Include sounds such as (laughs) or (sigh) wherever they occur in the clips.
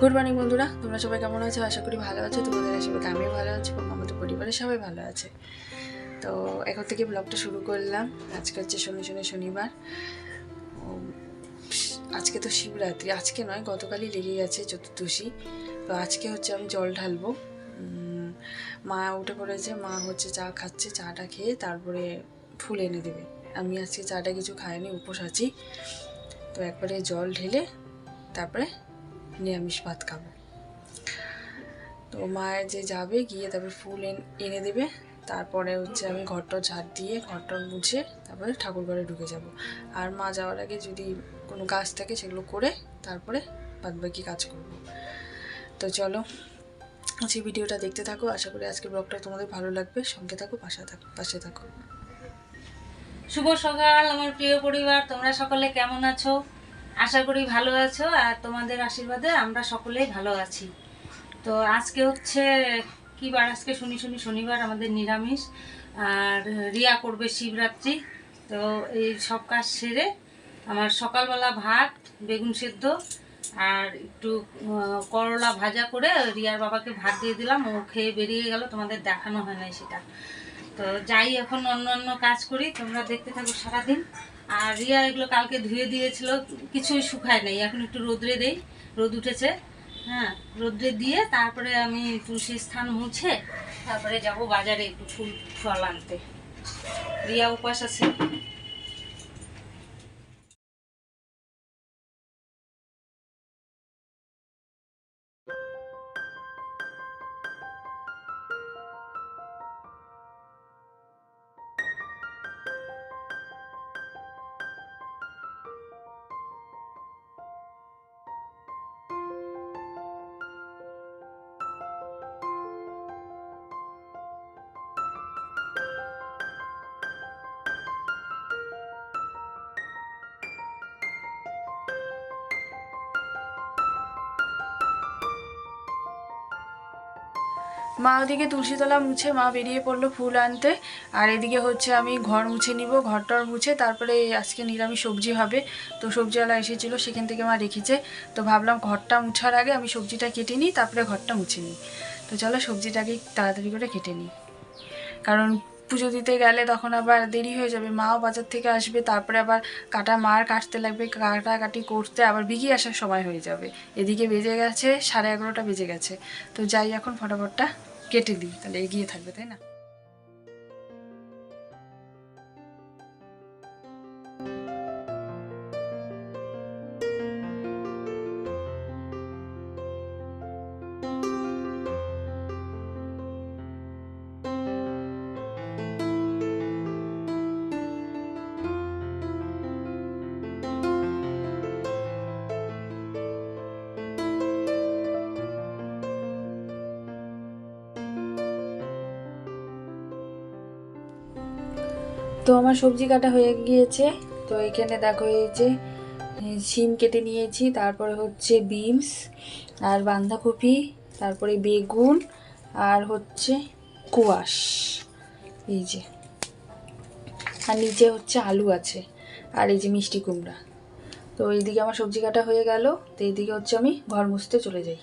Good morning বন্ধুরা। তোমরা সবাই কেমন আছো? আশা করি ভালো আছো। তোমাদের আশীর্বাদে আমিও ভালো আছি এবং আমাদের পরিবারের সবাই ভালো আছে। তো এখন থেকে ব্লগটা শুরু করলাম। আজকে হচ্ছে শনি শনি, শনিবার। আজকে তো শিবরাত্রি। আজকে নয়, গতকালই লেগে গেছে চতুর্দশী। তো আজকে হচ্ছে আমি জল ঢালবো। মা উঠে পড়েছে। মা হচ্ছে চা খাচ্ছে, চাটা খেয়ে তারপরে ফুল এনে দেবে। আমি আজকে চাটা কিছু খাইনি, উপোস আছি। তো একবারে জল ঢেলে তারপরে নিরামিষ ভাত খাব। তো মায়ের যে যাবে, গিয়ে তারপরে ফুল এন- দেবে। তারপরে হচ্ছে আমি ঘরটা ঝাড় দিয়ে ঘরটা মুছে তারপরে ঠাকুর ঘরে ঢুকে যাব। আর মা যাওয়ার আগে যদি কোনো কাজ থাকে সেগুলো করে তারপরে বাদবাকি কাজ করব। তো চলো আজকে ভিডিওটা দেখতে থাকো। আশা করি আজকের ব্লগটা তোমাদের ভালো লাগবে। সঙ্গে থাকো, পাশে থাকো পাশে থাকো। শুভ সকাল, আমার প্রিয় পরিবার। তোমরা সকলে কেমন আছো? আশা করি ভালো আছো, আর তোমাদের আশীর্বাদে আমরা সকলেই ভালো আছি। তো আজকে হচ্ছে, কি বার? আজকে শনি শনি, শনিবার আমাদের নিরামিষ, আর রিয়া করবে শিবরাত্রি। তো এই সব কাজ সেরে আমার সকালবেলা ভাত, বেগুন সেদ্ধ, আর একটু করলা ভাজা করে রিয়ার বাবাকে ভাত দিয়ে দিলাম। ও খেয়ে বেরিয়ে গেল, তোমাদের দেখানো হয় নাই সেটা। তো যাই, এখন অন্য অন্য কাজ করি। তোমরা দেখতে থাকো সারাদিন। আর রিয়া এগুলো কালকে ধুয়ে দিয়েছিল, কিছুই শুকায় নাই, এখন একটু রোদ্রে দেই, রোদ উঠেছে। হ্যাঁ রোদ্রে দিয়ে তারপরে আমি তুলসী স্থান মুছে তারপরে যাব বাজারে একটু ফুল, ফল আনতে। রিয়া উপাস আছে। মা ওদিকে তুলসীতলা মুছে মা বেরিয়ে পড়ল ফুল আনতে। আর এদিকে হচ্ছে আমি ঘর মুছে নিব ঘরটর মুছে, তারপরে আজকে নিরামিষ সবজি হবে। তো সবজিওয়ালা এসেছিল, সেখান থেকে মা রেখেছে। তো ভাবলাম ঘরটা মুছার আগে আমি সবজিটা কেটে নিই, তারপরে ঘরটা মুছে নিই। তো চলো সবজিটাকে তাড়াতাড়ি করে কেটে নিই। কারণ পুজো দিতে গেলে তখন আবার দেরি হয়ে যাবে। মাও বাজার থেকে আসবে, তারপরে আবার কাটা মার কাটতে লাগবে, কাটাকাটি করতে আবার বিগিয়ে আসার সময় হয়ে যাবে। এদিকে বেজে গেছে, সাড়ে এগারোটা বেজে গেছে। তো যাই, এখন ফটাফটটা কেটে দিই, তাহলে এগিয়ে থাকবে, তাই না? তো আমার সবজি কাটা হয়ে গিয়েছে। তো এখানে দেখো এই যে শিম কেটে নিয়েছি, তারপরে হচ্ছে বিনস আর বাঁধাকপি, তারপরে বেগুন আর হচ্ছে কুয়াশ। এই যে। আর নিচে হচ্ছে আলু আছে আর এই যে মিষ্টি কুমড়া। তো এইদিকে আমার সবজি কাটা হয়ে গেল, তো এইদিকে হচ্ছে আমি ঘর মুছতে চলে যাই।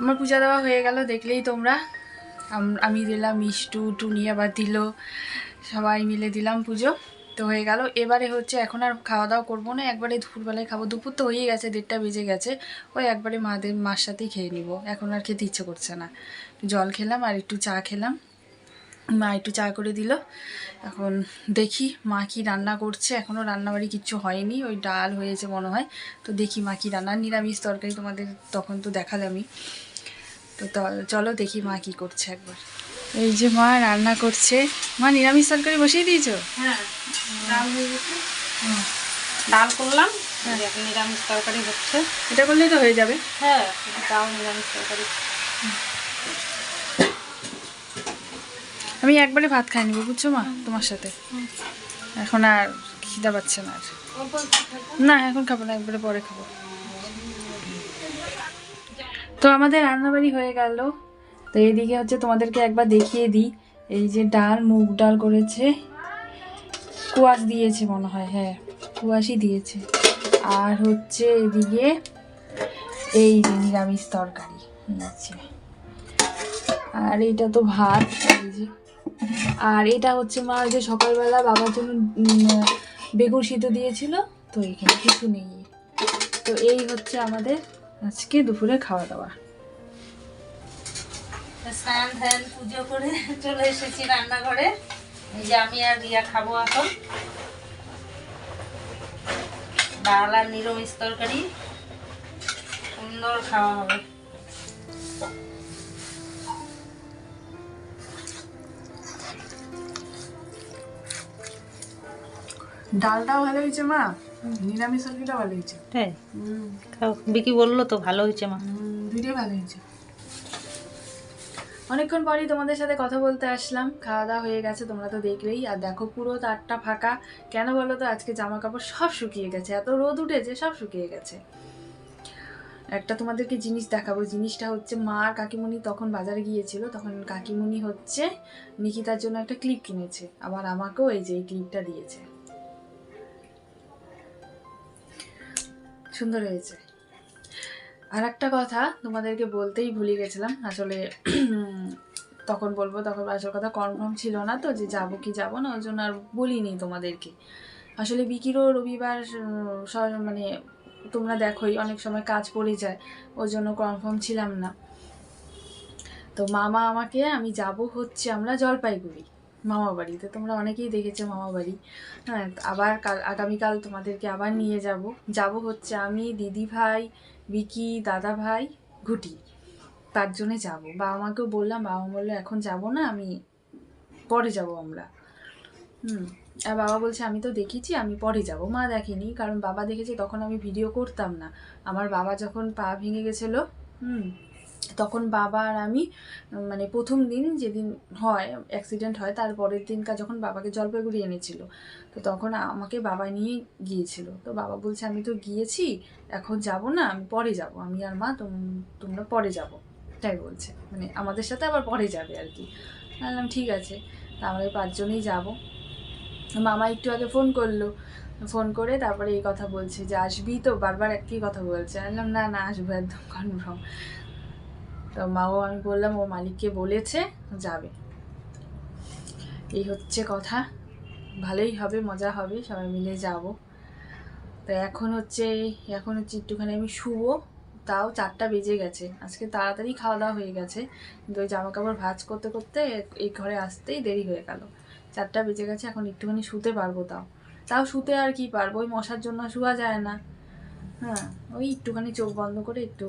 আমার পূজা দেওয়া হয়ে গেল, দেখলেই তোমরা। আমি দিলাম, মিষ্টু, টুনি আবার দিল। সবাই মিলে দিলাম পুজো, তো হয়ে গেল। এবারে হচ্ছে এখন আর খাওয়া দাওয়া করব না, একবারে দুপুরবেলায় খাব। দুপুর তো হয়ে গেছে, দেড়টা বেজে গেছে। ওই একবারে মাদের, মার সাথেই খেয়ে নিব। এখন আর খেতে ইচ্ছে করছে না। জল খেলাম আর একটু চা খেলাম। মা একটু চা করে দিল। এখন দেখি মা কি রান্না করছে। এখনও রান্নাবাড়ি কিচ্ছু হয়নি। ওই ডাল হয়েছে মনে হয়। তো দেখি মা কি রান্না। নিরামিষ তরকারি তোমাদের তখন তো দেখালামই। তো চলো দেখি মা কি করছে একবার। এই যে মা রান্না করছে। মা নিরামিষ তরকারি বসিয়ে দিয়েছ? হ্যাঁ ডাল হয়ে করলাম এখন নিরামিষ তরকারি হচ্ছে। এটা করলেই তো হয়ে যাবে। হ্যাঁ ডাল নিরামিষ তরকারি। আমি একবারে ভাত খাই নিবো বুঝছ মা? তোমার সাথে। এখন আর খিদা পাচ্ছে না আর। না এখন খাব না একবারে পরে খাব। তো আমাদের রান্নাবাড়ি হয়ে গেল। তো এইদিকে হচ্ছে তোমাদেরকে একবার দেখিয়ে দিই। এই যে ডাল, মুগ ডাল করেছে। কুয়াশ দিয়েছে মনে হয় হ্যাঁ কুয়াশই দিয়েছে। আর হচ্ছে এদিকে এই যে নিরামিষ তরকারি আর এটা তো ভাত আর এটা হচ্ছে মা যে সকালবেলা বাবার জন্য বেগুন সিদ্ধ দিয়েছিল, তো এখানে কিছু নেই। তো এই হচ্ছে আমাদের আজকে দুপুরে খাওয়া দাওয়া। স্নান ধ্যান পুজো করে চলে এসেছি রান্নাঘরে। এই যে আমি আর রিয়া খাব এখন। ডাল আর নিরামিষ তরকারি। সুন্দর খাওয়া হবে। ডালটাও ভালো হয়েছে মা। নিরামিষ তরকারিটা ভালো হয়েছে। তাই খাও। বিকি বলল তো ভালো হয়েছে মা। দুইটাই ভালো হয়েছে। অনেকক্ষণ পরই তোমাদের সাথে কথা বলতে আসলাম। খাওয়া দাওয়া হয়ে গেছে তোমরা তো দেখলেই। আর দেখো পুরো তারটা ফাঁকা। কেন বলো তো আজকে জামা কাপড় সব শুকিয়ে গেছে। এত রোদ উঠেছে সব শুকিয়ে গেছে। একটা তোমাদেরকে জিনিস দেখাবো। জিনিসটা হচ্ছে মা আর কাকিমণি তখন বাজারে গিয়েছিল। তখন কাকিমণি হচ্ছে নিকিতার জন্য একটা ক্লিপ কিনেছে। আবার আমাকেও এই যে এই ক্লিপটা দিয়েছে। সুন্দর হয়েছে আর একটা কথা তোমাদেরকে বলতেই ভুলে গেছিলাম, আসলে তখন বলব, তখন আসল কথা কনফার্ম ছিল না তো যে যাব কি যাব না, ওই জন্য আর বলিনি তোমাদেরকে। আসলে বিকিরও রবিবার মানে তোমরা দেখোই, অনেক সময় কাজ পড়ে যায়, ওই জন্য কনফার্ম ছিলাম না। তো মামা আমাকে, আমি যাব হচ্ছে আমরা জলপাইগুড়ি। মামা বাড়িতে। তোমরা অনেকেই দেখেছ মামা বাড়ি। হ্যাঁ আবার কাল আগামীকাল তোমাদেরকে আবার নিয়ে যাব। যাব হচ্ছে আমি, দিদি ভাই বিকি দাদা ভাই, ঘুটি। তার জন্যে যাব। বাবা মাকেও বললাম, বাবা বলল, এখন যাব না, আমি পরে যাব আমরা। হুম, আর বাবা বলছে, আমি তো দেখেছি, আমি পরে যাব। মা দেখেনি, কারণ বাবা দেখেছে, তখন আমি ভিডিও করতাম না। আমার বাবা যখন পা ভেঙে গেছিল, হুম তখন বাবা আর আমি মানে প্রথম দিন যেদিন হয় অ্যাক্সিডেন্ট হয়, তার পরের দিনকার যখন বাবাকে জলপাইগুড়ি এনেছিল, তো তখন আমাকে বাবা নিয়ে গিয়েছিল। তো বাবা বলছে, আমি তো গিয়েছি, এখন যাব না, আমি পরে যাব, আমি আর মা তোম- তোমরা পরে যাব। তাই বলছে মানে আমাদের সাথে আবার পরে যাবে আর কি। বললাম, ঠিক আছে তা আমরা পাঁচজনেই যাব। মামা একটু আগে ফোন করল ফোন করে তারপরে এই কথা বলছে যে, আসবি তো? বারবার একই কথা বলছে। বললাম, না না, আসব একদম কনফার্ম তো মাও আমি বললাম, ও মালিককে বলেছে, যাবে। এই হচ্ছে কথা। ভালোই হবে, মজা হবে, সবাই মিলে যাব। তো এখন হচ্ছে এখন হচ্ছে একটুখানি আমি শুবো, তাও চারটা বেজে গেছে। আজকে তাড়াতাড়ি খাওয়া দাওয়া হয়ে গেছে, কিন্তু ওই জামা কাপড় ভাঁজ করতে করতে এই ঘরে আসতেই দেরি হয়ে গেল। চারটা বেজে গেছে, এখন একটুখানি শুতে পারব তাও। তাও শুতে আর কি পারব, ওই মশার জন্য শোয়া যায় না। হ্যাঁ ওই একটুখানি চোখ বন্ধ করে একটু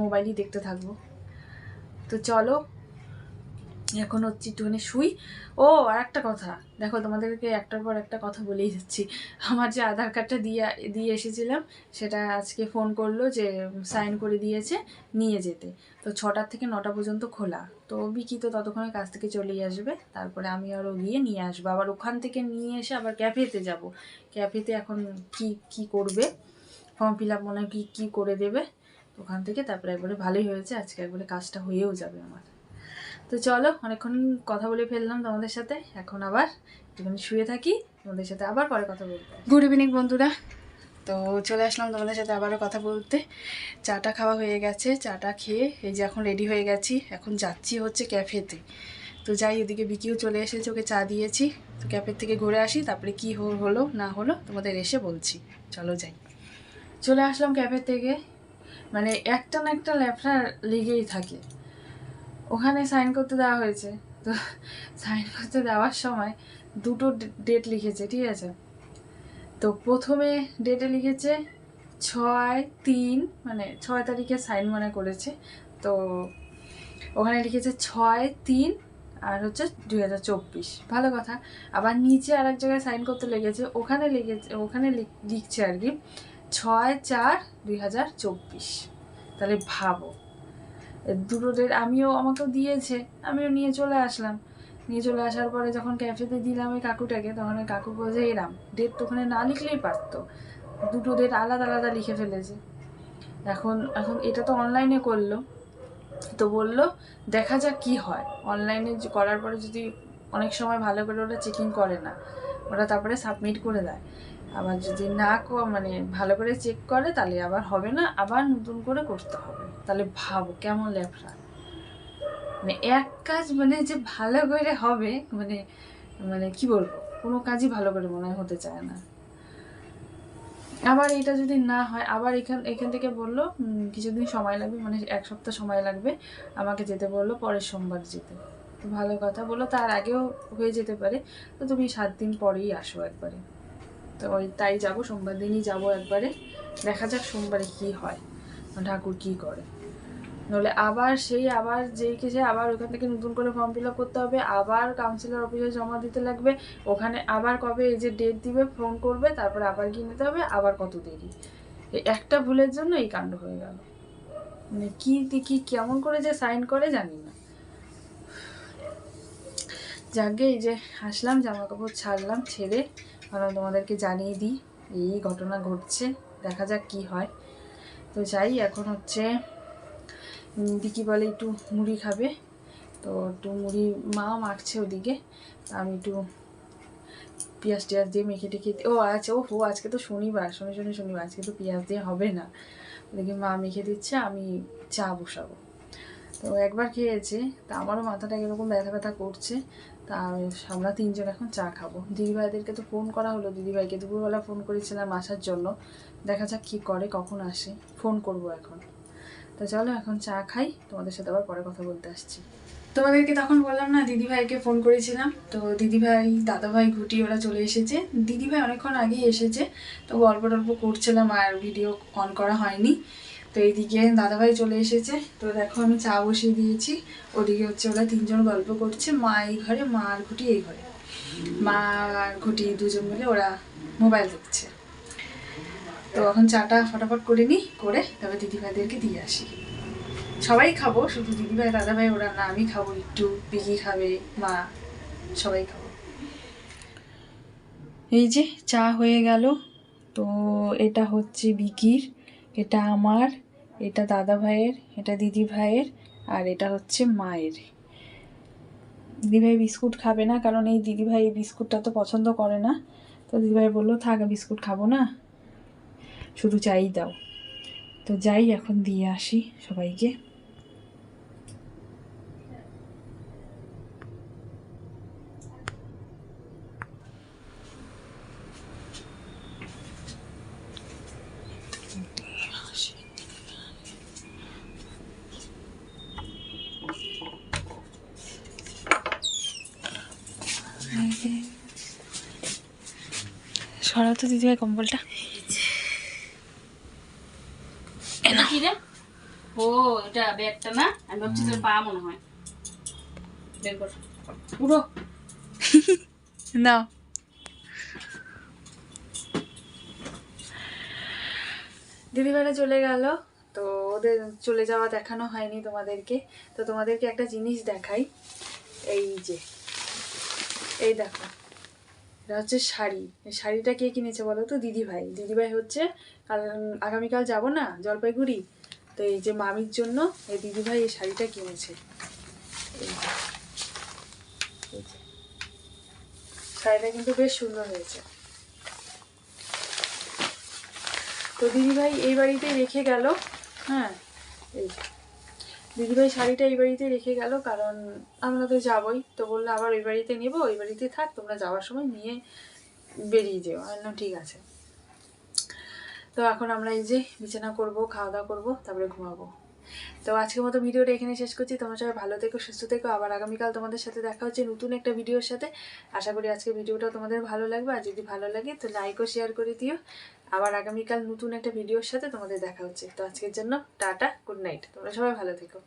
মোবাইলই দেখতে থাকব। তো চলো, এখন হচ্ছে একটুখানি শুই। ও, আর একটা কথা, দেখো তোমাদেরকে একটার পর একটা কথা বলেই যাচ্ছি। আমার যে আধার কার্ডটা দিয়ে দিয়ে এসেছিলাম, সেটা আজকে ফোন করল যে সাইন করে দিয়েছে, নিয়ে যেতে। তো ছটার থেকে নটা পর্যন্ত খোলা। তো বিকি তো ততক্ষণে কাছ থেকে চলেই আসবে। তারপরে আমি আরও গিয়ে নিয়ে আসব। আবার ওখান থেকে নিয়ে এসে আবার ক্যাফেতে যাব। ক্যাফেতে এখন কি কি করবে? ফর্ম ফিল আপ মনে হয় কি, কী করে দেবে? ওখান থেকে, তারপরে একবারে ভালোই হয়েছে। আজকে একবারে কাজটা হয়েও যাবে আমার। তো চলো, অনেকক্ষণ কথা বলে ফেললাম তোমাদের সাথে। এখন আবার একটুখানি শুয়ে থাকি, তোমাদের সাথে আবার পরে কথা বলব। গুড ইভিনিং বন্ধুরা। তো চলে আসলাম তোমাদের সাথে আবারও কথা বলতে। চাটা খাওয়া হয়ে গেছে, চাটা খেয়ে এই যে এখন রেডি হয়ে গেছি। এখন যাচ্ছি হচ্ছে ক্যাফেতে। তো যাই, এদিকে বিকিও চলে এসেছে, ওকে চা দিয়েছি। তো ক্যাফের থেকে ঘুরে আসি, তারপরে কি হলো না হলো তোমাদের এসে বলছি। চলো যাই। চলে আসলাম ক্যাফের থেকে। মানে একটা না একটা ল্যাপটা লেগেই থাকে। ওখানে সাইন করতে দেওয়া হয়েছে। তো সাইন করতে দেওয়ার সময় দুটো ডেট লিখেছে, ঠিক আছে? তো প্রথমে ডেটে লিখেছে ছয় তিন মানে ছয় তারিখে সাইন মনে করেছে। তো ওখানে লিখেছে ছয় তিন আর হচ্ছে দুই হাজার চব্বিশ। ভালো কথা। আবার নিচে আর এক জায়গায় সাইন করতে লেগেছে। ওখানে লিখেছে ওখানে লিখ- লিখছে আর কি ছয় চার দুই হাজার চব্বিশ। তাহলে ভাবো দুটো ডেট আমিও আমাকেও দিয়েছে, আমিও নিয়ে চলে আসলাম। নিয়ে চলে আসার পরে যখন ক্যাফেতে দিলাম ওই কাকুটাকে, তখন ওই কাকু বলছে এরাম ডেট তো ওখানে না লিখলেই পারতো। দুটো ডেট আলাদা আলাদা লিখে ফেলেছে। এখন এখন এটা তো অনলাইনে করল। তো বলল, দেখা যাক কি হয়। অনলাইনে করার পরে যদি অনেক সময় ভালো করে ওরা চেকিং করে না, ওরা তারপরে সাবমিট করে দেয়। আবার যদি না মানে ভালো করে চেক করে, তাহলে আবার হবে না, আবার নতুন করে করতে হবে। তাহলে ভাবো কেমন ল্যাপটা মানে এক কাজ মানে যে ভালো করে হবে মানে মানে কি বলব, কোনো কাজই ভালো করে মনে হতে চায় না। আবার এটা যদি না হয়, আবার এখান এখান থেকে বলল কিছুদিন সময় লাগবে মানে এক সপ্তাহ সময় লাগবে, আমাকে যেতে বলল, পরের সোমবার যেতে। তো ভালো কথা বলল, তার আগেও হয়ে যেতে পারে, তো তুমি সাত দিন পরেই আসো একবারে। তো তাই যাব, সোমবার দিনই যাব একবারে। দেখা যাক সোমবারে কি হয়, ঠাকুর কি করে। নলে আবার সেই, আবার যেই কেসে আবার ওখান থেকে নতুন করে ফর্ম ফিল করতে হবে, আবার কাউন্সিলর অফিসে জমা দিতে লাগবে। ওখানে আবার কবে এই যে ডেট দিবে ফোন করবে, তারপরে আবার গিয়ে নিতে হবে, আবার কত দেরি। একটা ভুলের জন্য এই কাণ্ড হয়ে গেল। মানে কি কি কেমন করে যে সাইন করে জানি না। যাকে এই যে আসলাম জামা কাপড় ছাড়লাম, ছেড়ে ভাবলাম তোমাদেরকে জানিয়ে দিই, এই ঘটনা ঘটছে, দেখা যাক কি হয়। তো যাই, এখন হচ্ছে দিকি বলে একটু মুড়ি খাবে। তো একটু মুড়ি মা মাখছে ওদিকে। আমি একটু পেঁয়াজ টিয়াজ দিয়ে মেখে টেখে ও আচ্ছা ও হো আজকে তো শনিবার, শনি শনি, শনিবার, আজকে তো পেঁয়াজ দিয়ে হবে না। ওদিকে মা মেখে দিচ্ছে, আমি চা বসাবো। তো একবার খেয়েছে, তা আমারও মাথাটা এরকম ব্যথা ব্যথা করছে। তা আমরা তিনজন এখন চা খাব। দিদিভাইদেরকে তো ফোন করা হলো। দিদিভাইকে দুপুরবেলা ফোন করেছিলাম আসার জন্য। দেখা যাক কী করে, কখন আসে। ফোন করব এখন। তো চলো এখন চা খাই। তোমাদের সাথে আবার পরে কথা বলতে আসছি। তোমাদেরকে তখন বললাম না, দিদিভাইকে ফোন করেছিলাম। তো দিদিভাই, দাদাভাই, ঘুটি, ওরা চলে এসেছে। দিদিভাই অনেকক্ষণ আগেই এসেছে। তো গল্প টল্প করছিলাম আর ভিডিও অন করা হয়নি। তো এইদিকে দাদাভাই চলে এসেছে। তো দেখো আমি চা বসিয়ে দিয়েছি। ওদিকে হচ্ছে ওরা তিনজন গল্প করছে, মা এই ঘরে, মা আর ঘুটি এই ঘরে। মা আর ঘুটি দুজন মিলে ওরা মোবাইল দেখছে। তো এখন চাটা ফটাফট করে নিই, করে তবে দিদিভাইদেরকে দিয়ে আসি। সবাই খাব, শুধু দিদিভাই, দাদাভাই, ওরা না, আমি খাব একটু। পিকি খাবে, মা, সবাই খাব। এই যে চা হয়ে গেল। তো এটা হচ্ছে বিকির, এটা আমার। এটা দাদা ভাইয়ের, এটা দিদি ভাইয়ের, আর এটা হচ্ছে মায়ের। দিদিভাই বিস্কুট খাবে না, কারণ এই দিদিভাই এই বিস্কুটটা তো পছন্দ করে না। তো দিদিভাই বলল, থাক, বিস্কুট খাব না। শুধু চাই দাও। তো যাই, এখন দিয়ে আসি সবাইকে। সরাও তো দিদিভাই কম্বলটা। এটা কি রে? ও এটা ব্যাগটা না? আমি ভাবছি তোর পা মনে হয়। বের কর। উঠো (laughs) না দিদিভাইরা চলে গেল। তো ওদের চলে যাওয়া দেখানো হয়নি তোমাদেরকে। তো তোমাদেরকে একটা জিনিস দেখাই। এই যে। এই দেখো। এটা হচ্ছে শাড়ি। শাড়িটা কে কিনেছে বলো তো? দিদিভাই। দিদিভাই হচ্ছে কাল আগামীকাল যাব না? জলপাইগুড়ি? তো এই যে মামির জন্য এই দিদিভাই এই শাড়িটা কিনেছে। শাড়িটা কিন্তু বেশ সুন্দর হয়েছে। তো দিদিভাই এই বাড়িতেই রেখে গেল হ্যাঁ? এই। দিদিভাই শাড়িটা এই বাড়িতে রেখে গেল, কারণ আমরা তো যাবই। তো বলল, আবার ওই বাড়িতে নেব, ওই বাড়িতে থাক, তোমরা যাওয়ার সময় নিয়ে বেরিয়ে যেও। বললাম, ঠিক আছে। তো এখন আমরা এই যে বিছানা করব খাওয়া দাওয়া করব, তারপরে ঘুমাবো। তো আজকের মতো ভিডিওটা এখানে শেষ করছি। তোমরা সবাই ভালো থেকো, সুস্থ থেকো। আবার আগামীকাল তোমাদের সাথে দেখা হচ্ছে নতুন একটা ভিডিওর সাথে। আশা করি আজকে ভিডিওটা তোমাদের ভালো লাগবে। আর যদি ভালো লাগে, তো লাইক ও শেয়ার করে দিও। আবার আগামীকাল নতুন একটা ভিডিওর সাথে তোমাদের দেখা হচ্ছে। তো আজকের জন্য টাটা গুড নাইট তোমরা সবাই ভালো থেকো।